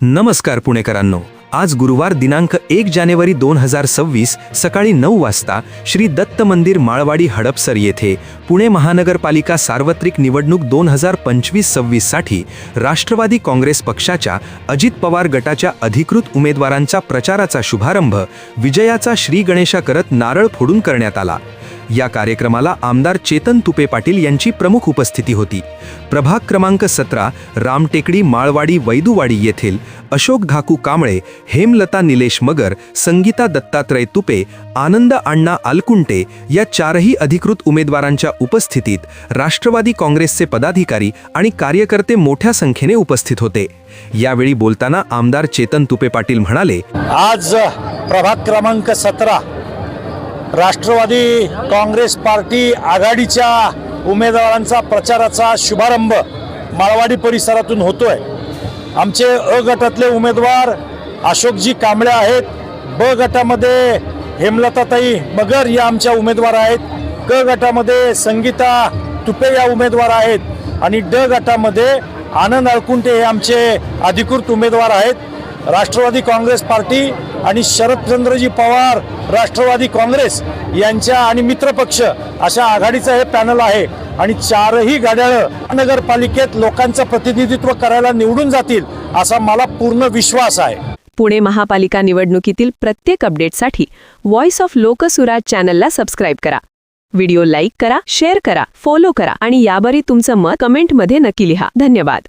नमस्कार पुणेकरांनो. आज गुरुवार दिनांक एक जानेवारी दोन हजार सव्वीस सकाळी नऊ वाजता श्री दत्त मंदिर माळवाडी हडपसर येथे पुणे महानगरपालिका सार्वत्रिक निवडणूक दोन हजार पंचवीस सव्वीससाठी राष्ट्रवादी काँग्रेस पक्षाच्या अजित पवार गटाच्या अधिकृत उमेदवारांचा प्रचाराचा शुभारंभ विजयाचा श्री गणेशा करत नारळ फोडून करण्यात आला. या कार्यक्रमाला आमदार चेतन तुपे पाटील यांची प्रमुख उपस्थिती होती. प्रभाग क्रमांक सतरा रामटेकडी माळवाडी वैदुवाडी येथील अशोक धाकू कांबळे हेमलता निलेश मगर संगीता दत्तात्रय तुपे आनंद अण्णा आलकुंटे या चारही अधिकृत उमेदवारांच्या उपस्थितीत राष्ट्रवादी काँग्रेसचे पदाधिकारी आणि कार्यकर्ते मोठ्या संख्येने उपस्थित होते. यावेळी बोलताना आमदार चेतन तुपे पाटील म्हणाले आज प्रभाग क्रमांक सतरा राष्ट्रवादी काँग्रेस पार्टी आघाडीच्या उमेदवारांचा प्रचाराचा शुभारंभ माळवाडी परिसरातून होतोय. आमचे अ गटातले उमेदवार अशोकजी कांबळे आहेत. ब गटामध्ये हेमलताताई मगर या आमच्या उमेदवार आहेत. क गटामध्ये संगीता तुपे या उमेदवार आहेत. आणि ड गटामध्ये आनंद अळकुंटे हे आमचे अधिकृत उमेदवार आहेत. राष्ट्रवादी काँग्रेस पार्टी आणि शरदचंद्रजी पवार राष्ट्रवादी काँग्रेस यांच्या आणि मित्रपक्ष अशा आघाडीचं हे पॅनल आहे. आणि चारही घड्याळं महानगरपालिकेत लोकांचं प्रतिनिधित्व करायला निवडून जातील असा मला पूर्ण विश्वास आहे. पुणे महापालिका निवडणुकीतील प्रत्येक अपडेटसाठी व्हॉइस ऑफ लोकसुराज चॅनलला सबस्क्राईब करा. व्हिडिओ लाईक करा शेअर करा फॉलो करा आणि यावरही तुमचं मत कमेंटमध्ये नक्की लिहा. धन्यवाद.